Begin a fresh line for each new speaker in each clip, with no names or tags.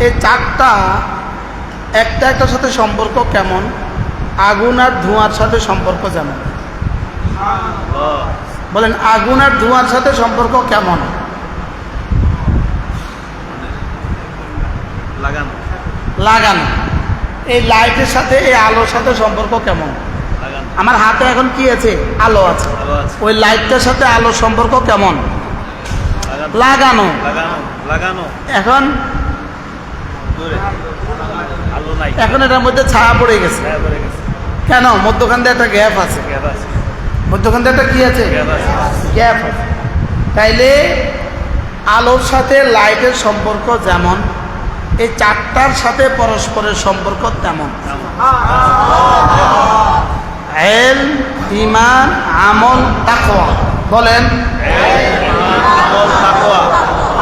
এই চারটা একটা একটার সাথে সম্পর্ক কেমন? আগুন আর ধোঁয়ার সাথে সম্পর্ক যেমন। বলেন আগুন আর ধোঁয়ার সাথে সম্পর্ক কেমন?
লাগানো।
লাগানো। এই লাইটের সাথে এই আলোর সাথে সম্পর্ক কেমন? আমার হাতে এখন কি আছে? আলো আছে।
আছে।
ওই লাইটটার সাথে আলোর সম্পর্ক কেমন?
লাগানো।
লাগানো।
লাগানো?
এখন? এখন এটার মধ্যে ছায়া পড়ে গেছে। কেন? মধ্যখান দিয়ে একটা গ্যাপ আছে। মধ্যখান দিয়ে একটা কি আছে?
গ্যাপ আছে।
তাইলে আলোর সাথে লাইটের সম্পর্ক যেমন এই চারটার সাথে পরস্পরের সম্পর্ক তেমন। এল ইমান আমল তাকওয়া। বলেন।
আমল তাকওয়া।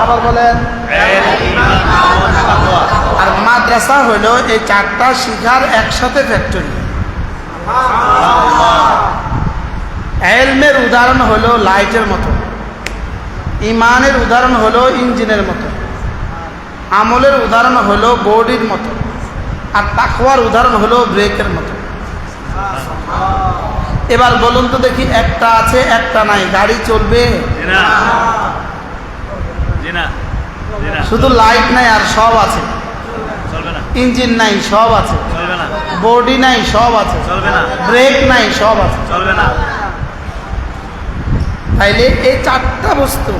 আবার বলেন, আর মাদ্রাসা হলো এই চারটা শিখার একসাথে ফ্যাক্টরি এলমের উদাহরণ হলো লাইটের মতো। ইমানের উদাহরণ হলো ইঞ্জিনের মতো। আমলের উদাহরণ হলো বডির মতো। আর তাকওয়ার উদাহরণ হলো ব্রেকের মতো। এবার বলুন তো দেখি, একটা আছে, একটা নাই, গাড়ি চলবে? শুধু লাইট নাই আর সব আছে। ইঞ্জিন নাই সব আছে। বডি নাই সব আছে। ব্রেক নাই সব আছে। তাইলে এই চারটা বস্তু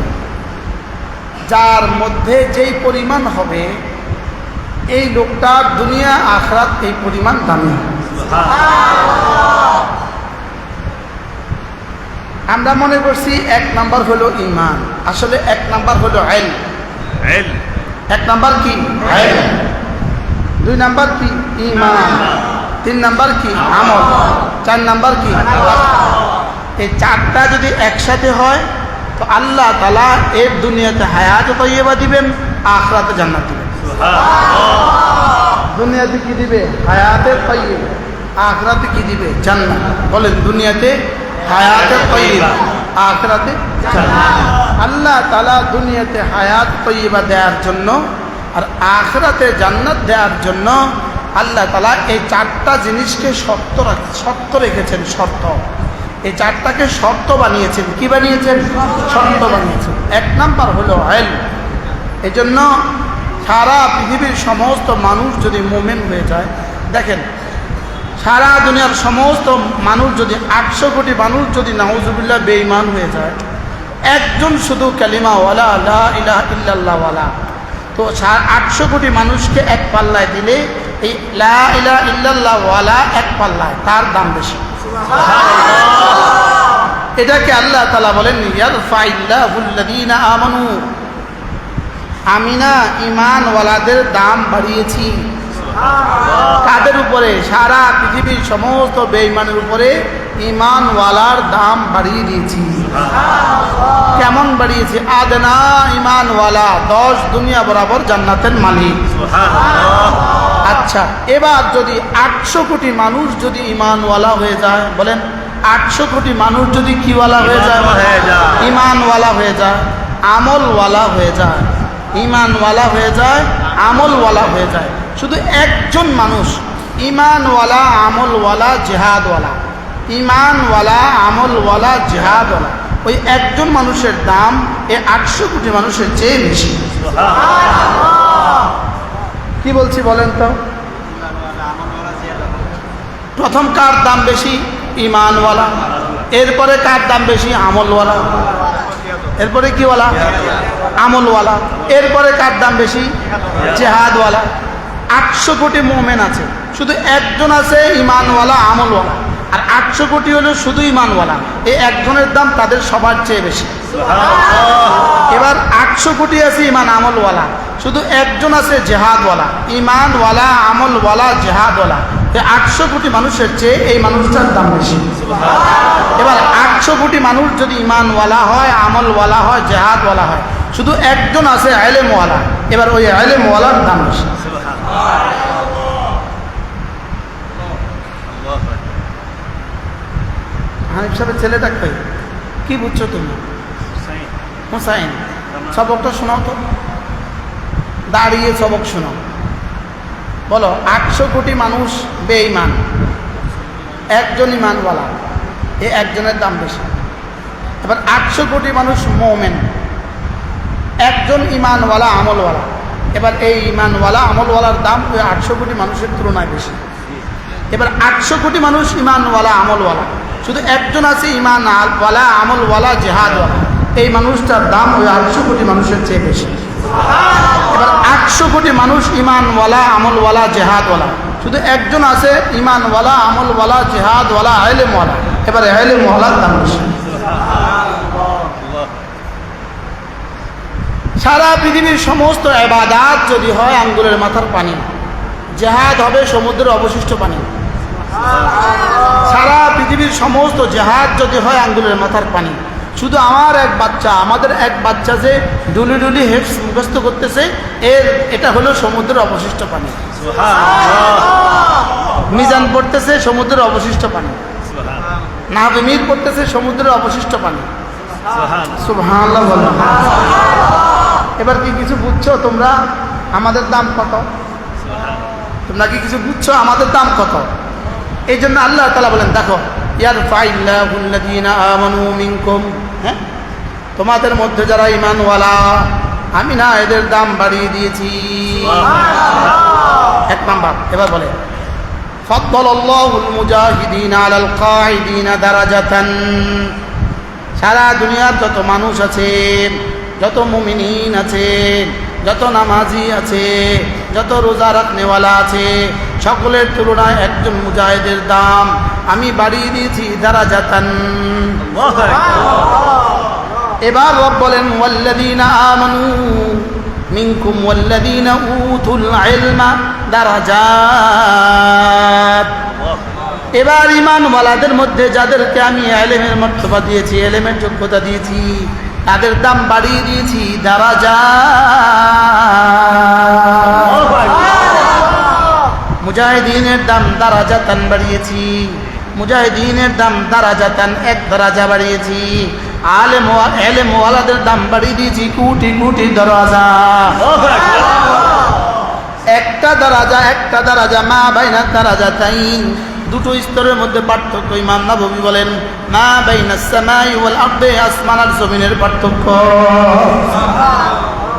যার মধ্যে যেই পরিমাণ হবে এই লোকটা দুনিয়া আখরাত এই পরিমাণ দামি আমরা মনে করছি এক নাম্বার হলো ইমান। আসলে এক নাম্বার হলো
এল
এক নাম্বার কি? দুই নাম্বার কি? ইমান। তিন নাম্বার কি? আমল। চার নাম্বার কি? এই চারটা যদি একসাথে হয় তো আল্লাহ তালা এর দুনিয়াতে হায়াত তৈবা দিবেন আখরাতে জান্নাত দিবেন। দুনিয়াতে কি দিবে? হায়াতে তৈবা আখরাতে কি দিবে? জান্নাত। বলেন দুনিয়াতে হায়াতে তৈবা আখরাতে জান্নাত। আল্লাহ তালা দুনিয়াতে হায়াত তৈবা দেওয়ার জন্য আর আখরাতে জান্নাত দেওয়ার জন্য আল্লাহ তালা এই চারটা জিনিসকে শর্ত শর্ত রেখেছেন, শর্ত। এই চারটাকে শর্ত বানিয়েছেন। কি বানিয়েছেন? শর্ত বানিয়েছেন। এক নাম্বার হলো এই জন্য সারা পৃথিবীর সমস্ত মানুষ যদি মোমেন হয়ে যায়, দেখেন, সারা দুনিয়ার সমস্ত মানুষ যদি আটশো কোটি মানুষ যদি নাউজুবিল্লাহ বেঈমান হয়ে যায় একজন শুধু কালিমাওয়ালা লা ইলাহ তো আটশো কোটি মানুষকে এক পাল্লায় দিলে এই লা ইলাহ এক পাল্লায় তার দাম বেশি। এটাকে আল্লাহ তালা বলেন আমি না ইমানওয়ালাদের দাম বাড়িয়েছি। কাদের উপরে? সারা পৃথিবীর সমস্ত বেঈমানের উপরে ইমানওয়ালার দাম বাড়িয়ে দিয়েছি। কেমন বাড়িয়েছি? আদনা ইমানওয়ালা দশ দুনিয়া বরাবর জান্নাতের মালিক। আচ্ছা এবার যদি আটশো কোটি মানুষ যদি ইমানওয়ালা হয়ে যায় বলেন আটশো কোটি মানুষ যদি কিওয়ালা হয়ে যায়
ইমানওয়ালা হয়ে যায়।
ইমানওয়ালা হয়ে যায় আমলওয়ালা হয়ে যায় ইমানওয়ালা হয়ে যায় আমলওয়ালা হয়ে যায়। শুধু একজন মানুষ। ইমানওয়ালা আমলওয়ালা জেহাদওয়ালা। ইমানওয়ালা আমলওয়ালা জেহাদওয়ালা। ওই একজন মানুষের দাম এ আটশো কোটি মানুষের চেয়ে বেশি। কি বলছি বলেন তো? প্রথম কার দাম বেশি? ইমানওয়ালা এরপরে কার দাম বেশি? আমলওয়ালা। এরপরে কিওয়ালা আমলওয়ালা। এরপরে কার দাম বেশি? জেহাদওয়ালা। আটশো কোটি মোমেন আছে। শুধু একজন আছে ইমানওয়ালা আমলওয়ালা। আর আটশো কোটি হলো শুধু ইমানওয়ালা এই একজনের দাম তাদের সবার চেয়ে বেশি। এবার আটশো কোটি আছে ইমান আমলওয়ালা। শুধু একজন আছে জেহাদওয়ালা। ইমানওয়ালা আমলওয়ালা জেহাদওয়ালা। এই আটশো কোটি মানুষের চেয়ে এই মানুষটার দাম বেশি। এবার আটশো কোটি মানুষ যদি ইমানওয়ালা হয় আমলওয়ালা হয় জেহাদওয়ালা হয় শুধু একজন আছে আলেমওয়ালা এবার ওই আলেমওয়ালার দাম বেশি। হানিফ সাহেবের ছেলেটা কই কি বুঝছ তুমি? হুসাইন। সবকটা শোনাও তো। দাঁড়িয়ে সবক শোনাও বলো আটশো কোটি মানুষ বেঈমান। একজন ইমানওয়ালা এ একজনের দাম বেশি। এবার আটশো কোটি মানুষ মোমেন। একজন ইমানওয়ালা আমলওয়ালা। এবার এই ইমানওয়ালা আমলওয়ালার দাম ওই আটশো কোটি মানুষের তুলনায় বেশি। এবার আটশো কোটি মানুষ ইমানওয়ালা, আমলওয়ালা। শুধু একজন আছে ইমান আলওয়ালা আমলওয়ালা, জেহাদওয়ালা। এই মানুষটার দাম ওই আটশো কোটি মানুষের চেয়ে বেশি। এবার আটশো কোটি মানুষ ইমানওয়ালা, আমলওয়ালা, জেহাদওয়ালা। শুধু একজন আছে ইমানওয়ালা, আমলওয়ালা, জেহাদওয়ালা আলেমওয়ালা এবার আলেমওয়ালার দাম বেশি। সারা পৃথিবীর সমস্ত এবাদাত যদি হয় আঙ্গুলের মাথার পানি। জেহাদ হবে সমুদ্রের অবশিষ্ট পানি। সারা পৃথিবীর সমস্ত জেহাদ যদি হয় আঙ্গুলের মাথার পানি। শুধু আমার এক বাচ্চা আমাদের এক বাচ্চা যে ডুলি ডুলি হেফস মুখস্থ করতেছে এর এটা হলো সমুদ্রের অবশিষ্ট পানি। মিজান পড়তেছে সমুদ্রের অবশিষ্ট পানি। নাহমির পড়তেছে সমুদ্রের অবশিষ্ট পানি। সুবহানাল্লাহ। বলো। এবার কি কিছু বুঝছ তোমরা? আমাদের দাম কত? তোমরা কি কিছু বুঝছ? আমাদের দাম কত? এই জন্য আল্লাহ তালা বলেন দেখো ইয়ার হ্যাঁ? তোমাদের মধ্যে যারা ইমানওয়ালা আমি না এদের দাম বাড়িয়ে দিয়েছি। এক নাম্বার এবার বলে ফদ্দল সারা দুনিয়ার যত মানুষ আছে যত মুমিনিন আছে যত নামাজি আছে যত রোজা রাখনেওয়ালা আছে সকলের তুলনায় একজন মুজাহিদের দাম আমি বাড়িয়ে দিয়েছি যারা যাতান এবার রব বলেন ওয়াল্লাযীনা আমানু মিনকুম ওয়াল্লাযীনা উতুল ইলমা দারাজাত। এবার ইমানওয়ালাদের মধ্যে যাদেরকে আমি এলেমের মর্তবা দিয়েছি এলেমের যোগ্যতা দিয়েছি তাদের দাম বাড়িয়ে দিয়েছি যা মুজাহিদিনের দাম দ্বারা যাতান বাড়িয়েছি। মুজাহিদিনের দাম দ্বারা যাতান এক দরাজা বাড়িয়েছি। আলেম এলেম ওয়ালাদের দাম বাড়িয়ে দিয়েছি কোটি কোটি দরজা। একটা দরাজা একটা দরাজা, মা বাইনা দরাজা তাইন দুটো স্তরের মধ্যে পার্থক্য ইমাম নবী বলেন, মা বাইনা সামাই ওয়াল আরদে, আসমান আর জমিনের পার্থক্য।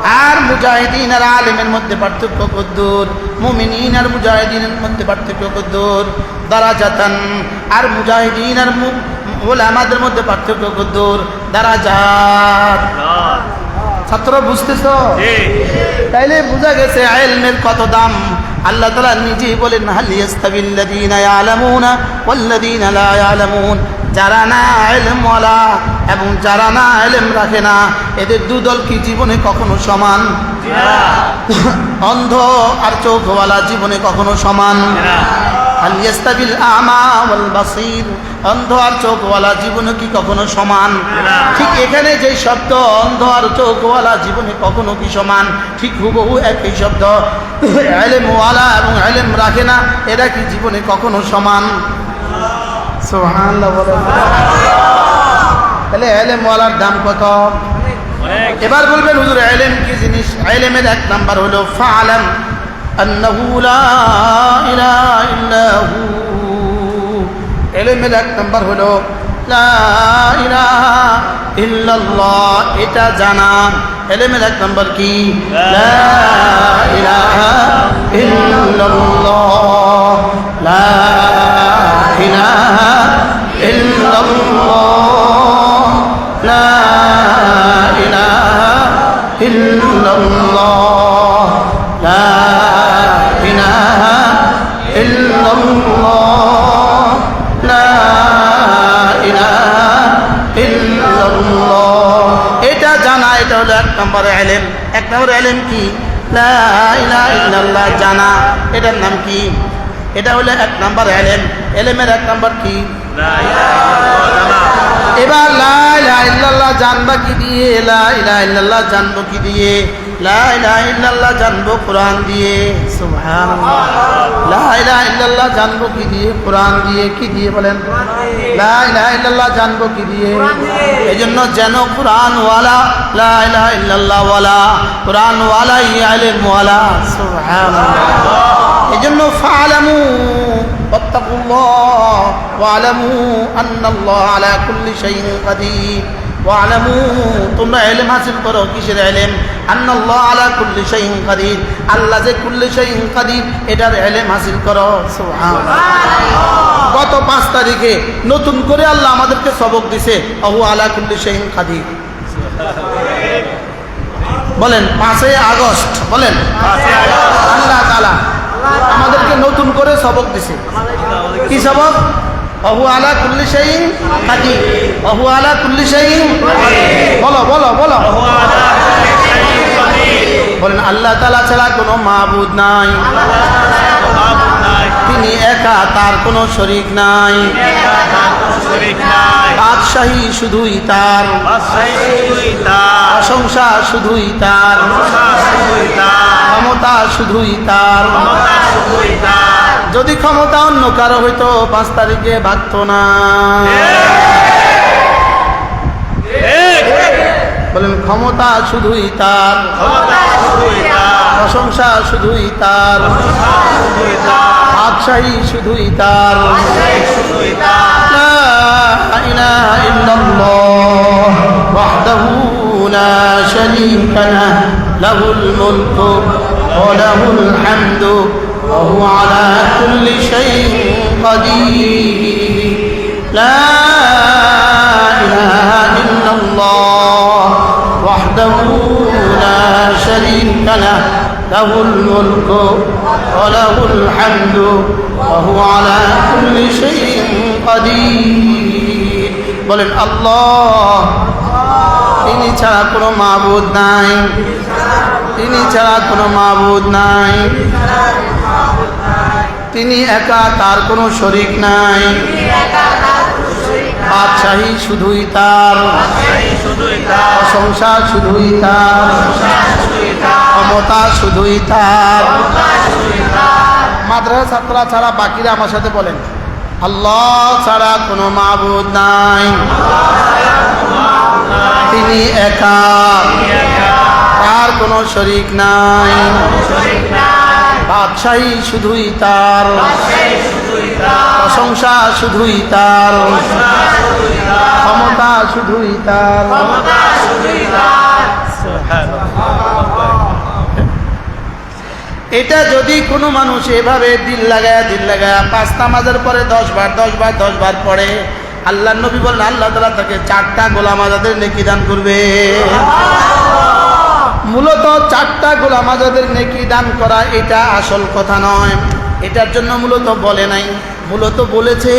আর মুজাহিদিন আর আলিমের মধ্যে পার্থক্য কদ্দুর মুমিনিন আর মুজাহিদিনের মধ্যে পার্থক্য কদ্দুর দারাজাতান আর মুজাহিদিন আর ওলামাদের মধ্যে পার্থক্য কদ্দুর দারাজাত। ছাত্র বুঝতেছ? তাইলে বোঝা গেছে আইলমের কত দাম? আল্লাহ তালা নিজেই বলেন যারা না ইলমওয়ালা এবং যারা না এলম রাখে না এদের দুদল কি জীবনে কখনো সমান? অন্ধ আর চোখওয়ালা জীবনে কখনো সমান? হালিয়াস্তাবিল আমা ওয়াল বাসীর। অন্ধ আর চোখওয়ালা জীবনে কি কখনো সমান? ঠিক এখানে যে শব্দ অন্ধ আর চোখওয়ালা জীবনে কখনো কি সমান? ঠিক হুবহু একই শব্দ। এলেমওয়ালা এবং এলেম রাখে না এরা কি জীবনে কখনো সমান? তাহলে এলেমওয়ালার দাম কত? এবার বলবেন হুজুর এলেম কি জিনিস? এলেমের এক নাম্বার হলো ফালাম আন্নাহু লা ইলাহা ইল্লা হু এলেমের এক নাম্বার হলো লা ইলাহা ইল্লাল্লাহ এটা জানা এলেমের এক নাম্বার কি লা ইলাহা ইল্লাল্লাহ লা ইলাহা ইল্লাল্লাহ। এটা জানা, এটা হলো এক নম্বর এলেম। এক নম্বর এলেম কি? লা ইলাহা জানা। এটার নাম কি? এটা হলো এক নম্বর এলেম। এলেমের এক নম্বর কি? লা ইল্লাল্লাহ জানবা কি দিয়ে? লা ইলাহা ইল্লাল্লাহ জানব কি দিয়ে? লা ইলাহা ইল্লাল্লাহ জানব কোরআন দিয়ে। সুবহানাল্লাহ। লা ইলাহা ইল্লাল্লাহ জানব কি দিয়ে? কোরআন দিয়ে। কি দিয়ে বলেন? লা ইলাহা জানব কি দিয়ে? এই জন্য যেন কোরআন ওয়ালা লা ইলাহা ইল্লাল্লাহ ওয়ালা কোরআন ওয়ালা ইয়ালেম এই জন্য ফালামু। واتقوا الله واعلموا أن الله على كل شيء قدير واعلموا তোমরা ইলম হাসিল করো কিসের ইলম আন আল্লাহ আলা কুল্লি শাইইন কাদির আল্লাহ যে কুল্লি শাইইন কাদির এটার ইলম হাসিল করো সুবহানাল্লাহ গত পাঁচ তারিখে নতুন করে আল্লাহ আমাদেরকে সবক দিছে আহু আলা কুল্লি শাইইন কাদির বলেন পাঁচই আগস্ট বলেন আল্লাহ তাআলা আমাদেরকে নতুন করে সবক দিছে। কি সবক? অহু আলা কুল্লি শাইইন থাকি অহু আলা কুল্লি শাইইন বলো বলো বলো। বলেন আল্লাহ তালা ছাড়া কোনো মাহবুদ নাই। তিনি একা তার কোনো শরিক নাই। বাদশাহী শুধুই তার প্রশংসা শুধুই তার ক্ষমতা শুধুই তার যদি ক্ষমতা অন্য কারও হইতো পাঁচ তারিখে ভাগতো না বলেন ক্ষমতা শুধুই তার প্রশংসা শুধুই তার বাদশাহী শুধুই তার وحده لا شريك له له الملك وله الحمد وهو على كل شيء قدير لا إله إلا الله وحده لا شريك له له الملك وله الحمد وهو على كل شيء قدير বলেন আল্লাহ তিনি ছাড়া কোনো মাবুদ নাই তিনি ছাড়া কোনো মাবুদ নাই তিনি একা তার কোনো শরিক নাই বাদশাহী শুধুই তার। প্রশংসা শুধুই তার। ক্ষমতা শুধুই তার। মাদ্রাসা ছাত্রা ছাড়া বাকিরা আমার সাথে বলেন আল্লাহ ছাড়া কোনো মাবুদ নাই। তিনি একা। তার কোনো শরিক নাই। বাদশাহী শুধুই তার। প্রশংসা শুধুই তার। ক্ষমতা শুধুই তার। এটা যদি কোনো মানুষ এভাবে দিল লাগায় দিল লাগায়, পাঁচ নামাজের পরে দশ বার দশ বার দশ বার পড়ে আল্লাহ নবী বললেন, আল্লাহ তালা তাকে চারটা গোলাম আজাদের নেকি দান করবে। মূলত চারটা গোলাম আজাদের নেকি দান করা এটা আসল কথা নয়। এটার জন্য মূলত বলে নাই। মূলত বলেছে,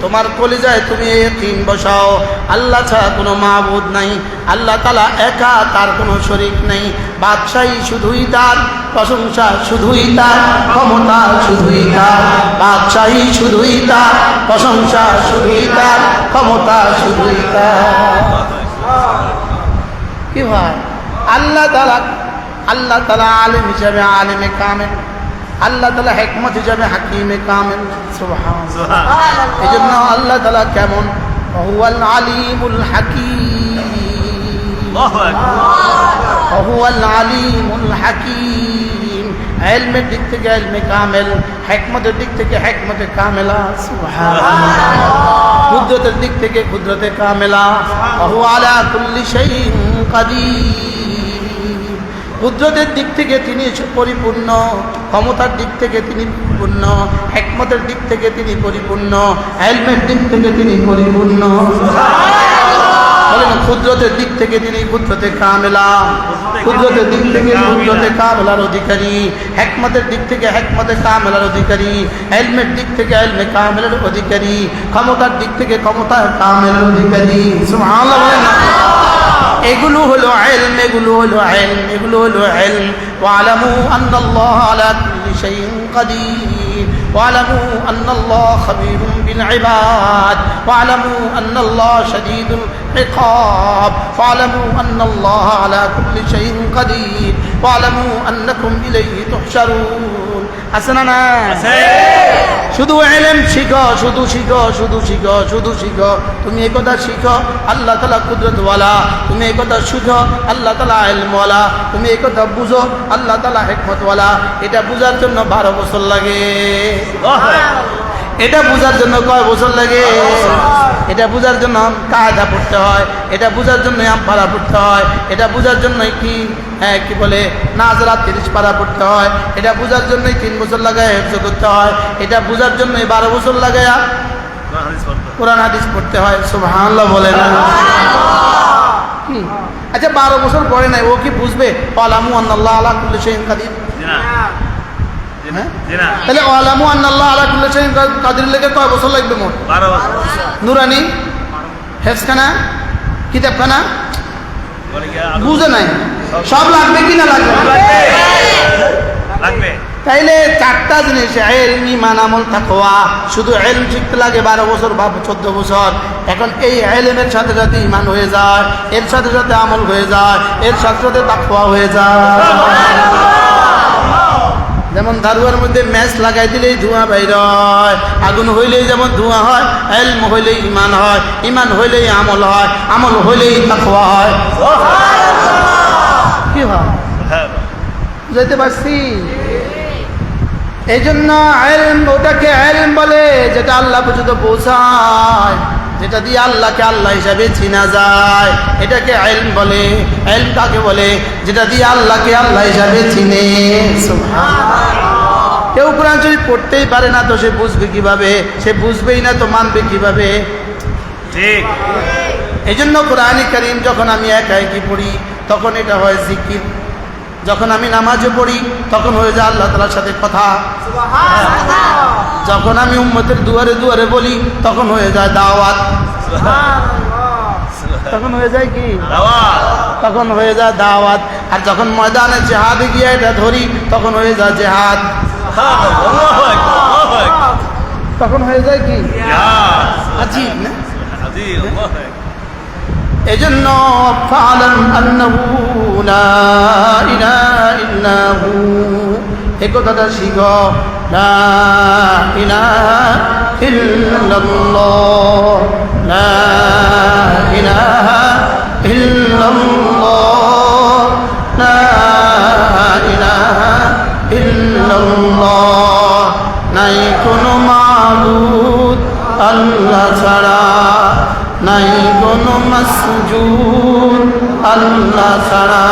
তোমার কলিজায় তুমি তিন বসাও। আল্লাহ ছাড়া কোনো মাহবুদ নাই। আল্লাহ তালা একা তার কোনো শরিক নেই। বাদশাহী শুধুই তার, প্রশংসা শুধুই তার, ক্ষমতা শুধুই তার। বাদশাহী শুধুই তার, প্রশংসা শুধুই তার, ক্ষমতা শুধুই তার। কি ভাই? আল্লাহ তালা আল্লাহ তালা আলিম হিসাবে আলিমে কামেল। আল্লাহ তালা হেকমত হিসাবে হাকিমে কামেল। এই জন্য আল্লাহ তালা কেমন? আলিমুল হাকিম। আলিমুল হাকিম। এলমের দিক থেকে এলমে কামেল হেকমতের দিক থেকে হেকমতে কামেলা। কুদরতের দিক থেকে কুদরতে কামেলা। হু আলা কুল্লি শাইইন কাদির। কুদরতের দিক থেকে তিনি পরিপূর্ণ, ক্ষমতার দিক থেকে তিনি পরিপূর্ণ, হেকমতের দিক থেকে তিনি পরিপূর্ণ হেলমেট দিক থেকে তিনি পরিপূর্ণ। ক্ষুদ্রতের দিক থেকে তিনি ক্ষুদ্রতে কামেলা। ক্ষুদ্রতের দিক থেকে ক্ষুদ্রতে কামেলার অধিকারী। হেকমতের দিক থেকে হেকমতে কামেলার অধিকারী। হেলমেট দিক থেকে হেলমে কামেলার অধিকারী। ক্ষমতার দিক থেকে ক্ষমতার কামেলার অধিকারী। না। এগুলো হলো ইলম এগুলো হলো ইলম এগুলো হলো ইলম ওয়ালামু আন্নাল্লাহ আলা কুল্লি শাইইন قدير واعلموا أن الله خبير بالعباد واعلموا أن الله شديد العقاب واعلموا أن الله على كل شيء قدير واعلموا أنكم إليه تحشرون আছে না না শুধু এলেম শিখো শুধু শিখো শুধু শিখো শুধু শিখো। তুমি এই কথা শিখো আল্লাহ তালা কুদরতওয়ালা। তুমি এই কথা আল্লাহ তালা এলমওয়ালা তুমি এই কথা বুঝো আল্লাহ তালা হেকমতওয়ালা। এটা বুঝার জন্য বারো বছর লাগে। এটা বুঝার জন্য কয় বছর লাগে? এটা বুঝার জন্য কায়দা পড়তে হয়, এটা বুঝার জন্য আমপাড়া পড়তে হয়, এটা বুঝার জন্যই কি হ্যাঁ কি বলে নাজরা তিরিশ পাড়া পড়তে হয়, এটা বুঝার জন্যই তিন বছর লাগায় হেফজ করতে হয়, এটা বুঝার জন্যই বারো বছর লাগায়া কোরআন হাদিস পড়তে হয়, সুবহানাল্লাহ বলে না? আচ্ছা বারো বছর পরে নাই, ও কি বুঝবে? আলামু আন্নাল্লাহ আলা কুল্লি শাইইন কাদির? তাহলে আলামু আন্নাল্লাহ আলা কুল্লি শাইইন কাদির লেগে কয় বছর লাগবে মোট?
বারো বছর।
নুরানি? হেফসখানা? কিতাবখানা? বুঝে নাই। সব লাগবে কি না লাগবে?
লাগবে।
তাইলে চারটা জিনিস এলম ইমান আমল তাকওয়া। শুধু এলম শিখতে লাগে বারো বছর বা চোদ্দ বছর। এখন এই এলমের সাথে সাথে ইমান হয়ে যায় এর সাথে সাথে আমল হয়ে যায় এর সাথে সাথে তাকওয়া হয়ে যায়। যেমন দারুয়ার মধ্যে ম্যাচ লাগাই দিলেই ধোঁয়া বাইর হয় আগুন হইলেই যেমন ধোঁয়া হয় এলম হইলেই ইমান হয় ইমান হইলেই আমল হয় আমল হইলেই তাকওয়া হয়। কি হয়
হ্যাঁ।
বুঝাইতে পারছি? এই জন্য ওটাকে আইলম বলে যেটা আল্লাহ পর্যন্ত পৌঁছায় যেটা দিয়ে আল্লাহকে আল্লাহ হিসাবে চিনা যায়। এটাকে আইলম বলে আইলম কাকে বলে? যেটা দিয়ে আল্লাহকে আল্লাহ হিসাবে চিনে। কেউ কোরআন শরীফ পড়তেই পারে না তো সে বুঝবে কীভাবে? সে বুঝবেই না তো মানবে কীভাবে?
ঠিক।
এই জন্য কোরআনী করিম যখন আমি একা একই পড়ি তখন এটা হয় জিকির। যখন আমি নামাজে পড়ি তখন হয়ে যায় আল্লাহ তালার সাথে কথা। যখন আমি উম্মতের দুয়ারে দুয়ারে বলি তখন হয়ে যায় দাওয়াত। তখন হয়ে যায় কি?
দাওয়াত।
তখন হয়ে যায় দাওয়াত। আর যখন ময়দানে জেহাদে গিয়ে এটা ধরি তখন হয়ে যায় জেহাদ। তখন হয়ে যায় কি। আজিব না। এজন্য ফালাম আন্নাহু লা ইলাহা ইল্লাহু এ কথাটা শিখ, লা ইলাহা ইল্লাল্লাহ লা ইলাহা ইল্লাল্লাহ লা ইলাহা ইল্লাল্লাহ নাই কোনো মাবুদ আল্লাহ ছাড়া। নাই কোনো মসজুদ আল্লাহ ছাড়া।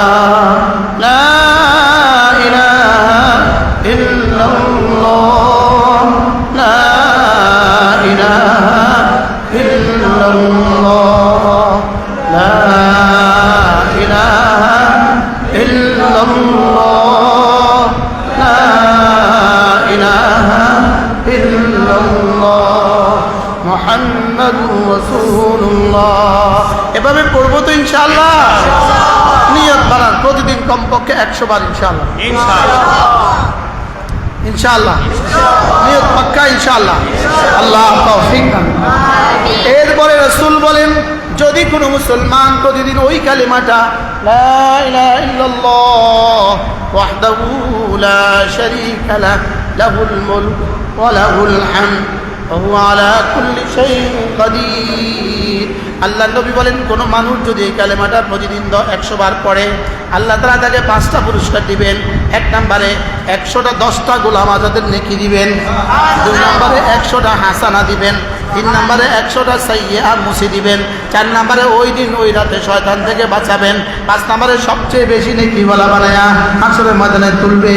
এভাবে পড়বো তো ইনশাআল্লাহ নিয়ত বানান প্রতিদিন কমপক্ষে একশো বার ইনশাআল্লাহ
ইনশাআল্লাহ
ইনশাআল্লাহ নিয়ত পাক্কা ইনশাআল্লাহ আল্লাহ তৌফিক দান এরপরে রসুল বলেন যদি কোনো মুসলমান প্রতিদিন ওই কালিমাটা লা ইলাহা ইল্লাল্লাহ ওয়াহদাহু লা শারীকা লাহ লাহুল মুলক ওয়া লাহুল হামদ وهو على كل شيء قدير আল্লাহ নবী বলেন, কোনো মানুষ যদি এই কালেমাটা প্রতিদিন একশো বার পড়ে, আল্লাহ তালা তাকে পাঁচটা পুরস্কার দিবেন। এক নম্বরে একশোটা দশটা গোলাম আজাদের নেকি দিবেন। দুই নম্বরে একশোটা হাসানা দিবেন। তিন নম্বরে একশোটা সাইয়া মুছে দিবেন। চার নম্বরে ওই দিন ওই রাতে শয়তান থেকে বাঁচাবেন। পাঁচ নম্বরে সবচেয়ে বেশি নেকি বলা বানায়া আসলে ময়দানে তুলবে।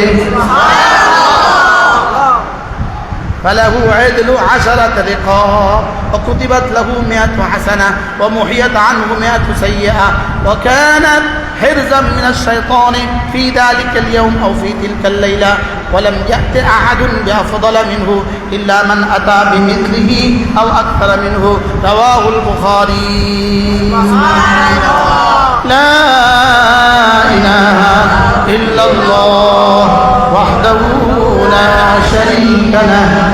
فله عدل عشرة رقاب وكتبت له مئة حسنة ومحيت عنه مئة سيئة. وكانت حرزا من الشيطان في ذلك اليوم أو في تلك الليلة. ولم يأت أحد بأفضل منه إلا من أتى بمثله أو أكثر منه. رواه البخاري. لا إله إلا الله وحده لا شريك له.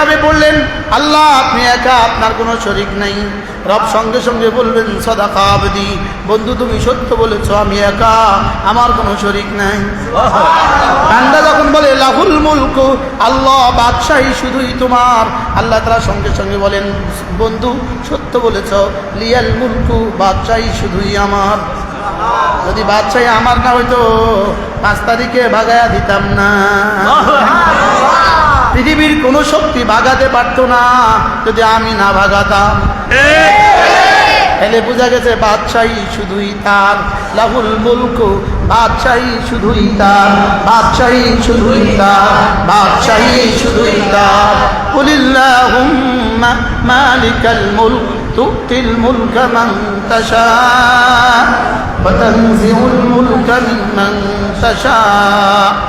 এভাবে বললেন আল্লাহ আপনি একা আপনার কোনো শরিক নাই। রব সঙ্গে সঙ্গে বলবেন সদা আবদি বন্ধু তুমি সত্য বলেছ আমি একা আমার কোনো শরিক নাই। বান্দা যখন বলে লাহুল মুলক আল্লাহ বাদশাহী শুধুই তোমার। আল্লাহ তারা সঙ্গে সঙ্গে বলেন বন্ধু সত্য বলেছ লিয়াল মুলকু বাদশাহী শুধুই আমার। যদি বাদশাহী আমার না হইতো পাঁচ তারিখে ভাগায়া দিতাম না। পৃথিবীর কোনো শক্তি ভাগাতে পারতো না যদি আমি না ভাগাতাম এলে বোঝা গেছে বাদশাহী শুধুই তার লাহুল মুলক বাদশাহী শুধুই তার বাদশাহী শুধুই তার বাদশাহী শুধুই তার কুলিল্লাহুম্মা মালিকাল মুলক تؤتي الملك من تشاء وتنزع الملك ممن تشاء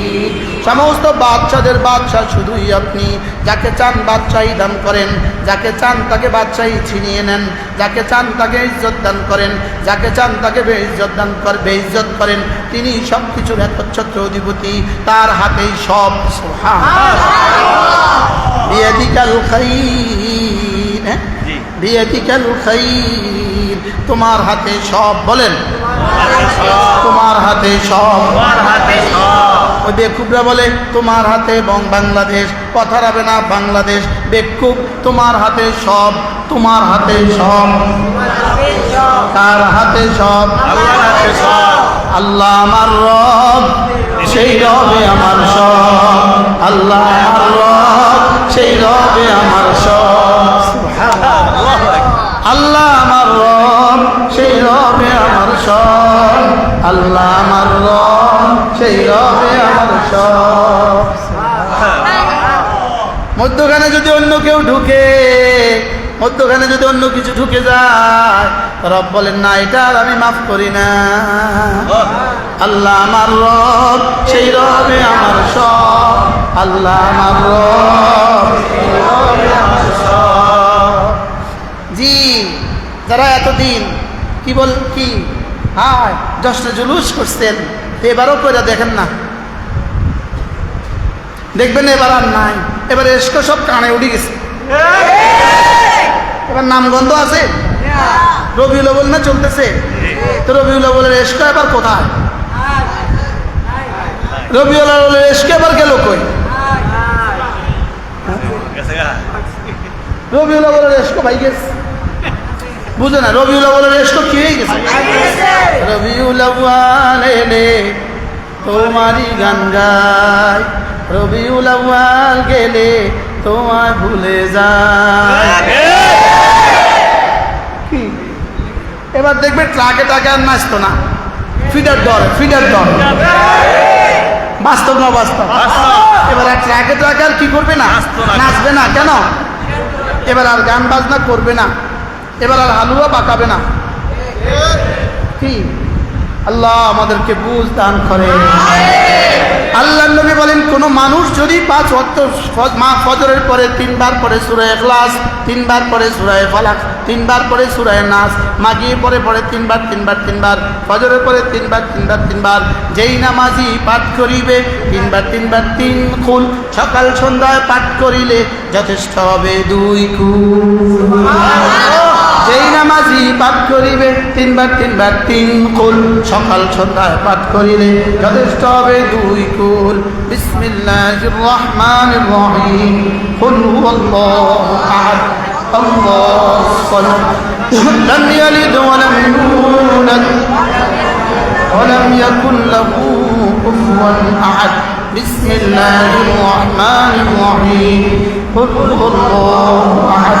সমস্ত বাচ্চাদের বাদশাহ শুধুই আপনি। যাকে চান বাদশাহী দান করেন যাকে চান তাকে বাদশাহী ছিনিয়ে নেন যাকে চান তাকে ইজ্জত দান করেন যাকে চান তাকে বেইজ্জত দান করে বেইজ্জত করেন তিনি সব কিছুর একচ্ছত্র অধিপতি তার হাতেই সব। বিয়াদিকাল খাইর হ্যাঁ?
জি।
বিয়াদিকাল খাইর তোমার হাতে সব বলেন। তোমার হাতে সব।
তোমার হাতে সব।
ওই বেকুবরা বলে তোমার হাতে এবং বাংলাদেশ কথা রাবে না বাংলাদেশ বেকুব তোমার হাতে সব তোমার হাতে সব। তার হাতে সব?
হাতে সব।
আল্লাহ আমার রব সেই রবে আমার সব। আল্লাহ আমার রব সেই রবে আমার সব।
আল্লাহু
আমার রব, সেই রবে আমার সব। আল্লাহ আমার রব, সেই রবে আমার সব। মধ্যখানে যদি অন্য কেউ ঢুকে, মধ্যখানে যদি অন্য কিছু ঢুকে যায়, রব বলেন, না, এটা আমি মাফ করি না। আল্লাহ আমার রব, সেই রবে আমার সব। আল্লাহ আমার রব, সেই রবে আমার সব। জি যারা এতদিন কি বল কি? হায় জশ্ন জুলুস করছেন এবারও করে দেখেন না। দেখবেন এবার আর নাই। এবার এসকো সব কানে উঠে গেছে। এবার নামগন্ধ আছে? রবিউল আউ্বাল না চলতেছে? তো রবিউল আউ্বালের এসকো এবার কোথায়? রবিউল আউ্বালের এসকো এবার গেল কই? রবিউল আউ্বালের এসকো ভাই গেছে। বুঝে না রবিউল আউ্বালের এসকো কি হয়ে গেছে? রবিউল আউ্বাল এলে তোমারই গান গায় রবিউল আউ্বাল গেলে তোমায় ভুলে যায়? এবার দেখবে ট্রাকে টাকে আর নাচতো না। ফিডার দর ফিডার দর বাস্তব না বাস্তব এবার আর ট্রাকে ট্রাকে আর কি করবে না। নাচবে না কেন? এবার আর গান বাজনা করবে না। এবার আর হালুয়া পাকাবে না। কি? আল্লাহ আমাদেরকে বুঝ দান করে। আল্লাহ নবী বলেন, কোন মানুষ যদি পাঁচ অর্থ মা ফজরের পরে তিনবার পরে সুরায় ক্লাস তিনবার পরে সুরায় ফালাক, তিনবার পরে সুরায় নাচ মাগিয়ে পরে পরে তিনবার তিনবার তিনবার, ফজরের পরে তিনবার তিনবার তিনবার, যেই নামাজি পাঠ করিবে, তিনবার তিনবার, তিন কুল সকাল সন্ধ্যায় পাঠ করিলে যথেষ্ট হবে দুই কুল যেই নামাজি পাঠ করিবে তিনবার তিনবার তিন কুল সকাল সন্ধ্যায় পাঠ করিলে যথেষ্ট হবে দুই কুল বিসমিল্লাহির রহমানির রহিম কুল হুয়াল্লাহু আহাদ আল্লাহু সামাদ لم يلد ولم يولد ولم يكن له كفوا احد بسم الله الرحمن الرحيم قل هو الله احد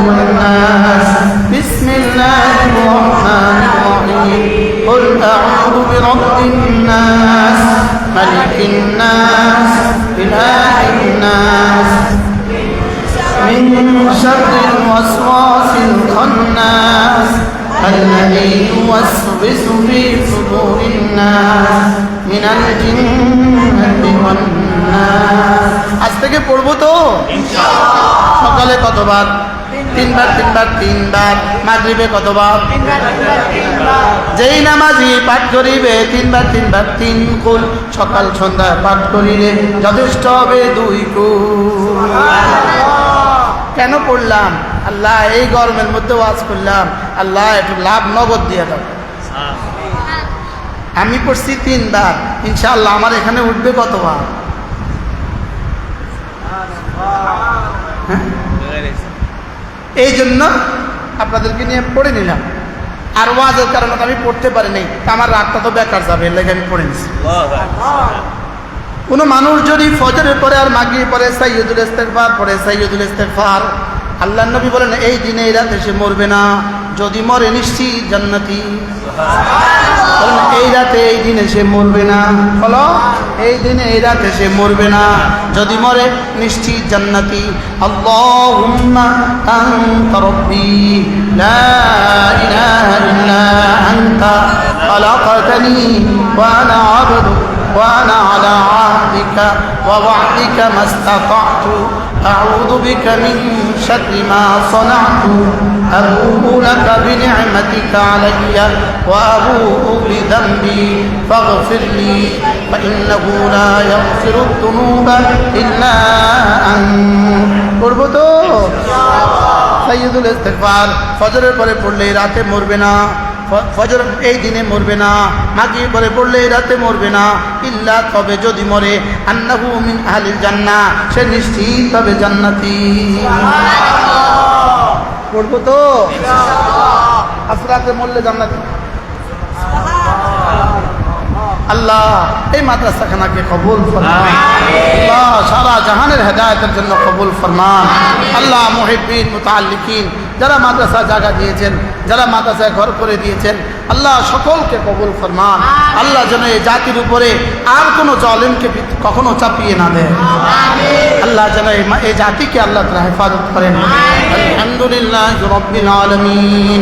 أعوذ برب الناس ملك الناس إله الناس من شر الوسواس الخناس الذي يوسوس في صدور الناس من الجنة والناس আজ থেকে পড়বো তো সকালে কতবার তিনবার তিনবার তিনবার। মাগরিবে কতবার? যেই নামাজি পাঠ করিবে, তিনবার তিনবার, তিন কুল। সকাল, সন্ধ্যা পাঠ করিলে যথেষ্ট হবে দুই কেন পড়লাম? আল্লাহ, এই গরমের মধ্যে ওয়াজ করলাম। আল্লাহ, একটু লাভ, নগদ দিয়ে দাও। আমি পড়ছি তিনবার। ইনশাআল্লাহ আমার এখানে উঠবে কতবার? হ্যাঁ? এই জন্য আপনাদেরকে নিয়ে পড়ে নিলাম। আর ওয়াজের কারণে আমি পড়তে পারি নাই আমার রাতটা তো বেকার যাবে, এর লেগে আমি পড়ে নিছি। কোনো মানুষ যদি ফজরের পরে আর মাগিয়ে পরে সাইয়দুল ইস্তেকফার পরে সাইয়দুল ইস্তেকফার আল্লাহ নবী বলেন, এই দিনে এই রাতে সে মরবে না, যদি মরে নিশ্চিত জান্নাতি। এই রাতে এই দিনে সে মরবে না। বলো। এই দিনে এই রাতে সে মরবে না যদি মরে নিশ্চিত জান্নাতি আল্লাহুম্মা আনতা রব্বি লা ইলাহা ইল্লা আনতা খালাকতানি ওয়া আনা আবদুক وأنا على عهدك ووعدك ما استطعت أعوذ بك من شر ما صنعت أبوء لك بنعمتك علي وأبوء بذنبي فاغفر لي فإنه لا يغفر الذنوب إلا أنت করবো তো সাইয়দুল ইস্তেগফার ফজরের পরে পড়লে রাতে মরবে না ফ- ফজর এই দিনে মরবে না মাগি পরে পড়লে এই রাতে মরবে না ইল্লা তবে যদি মরে আন্নাহু মিন আহলিল জান্নাহ সে নিশ্চিত তবে জান্নাতি পড়বো তো আসরাতে মরলে জান্নাতি আল্লাহ এই মাদ্রাসাখানাকে কবুল ফরমান আল্লাহ সারা জাহানের হেদায়তের জন্য কবুল ফরমান। আল্লাহ মুহিবিন মুতাল্লিকিন যারা মাদ্রাসা জায়গা দিয়েছেন যারা মাদ্রাসায় ঘর করে দিয়েছেন আল্লাহ সকলকে কবুল ফরমান। আল্লাহ যেন এই জাতির উপরে আর কোনো জলেমকে কখনো চাপিয়ে না দেয় আল্লাহ যেন এই জাতিকে আল্লাহ তারা হেফাজত করেন। আলহামদুলিল্লাহ রব্বিল আলমিন।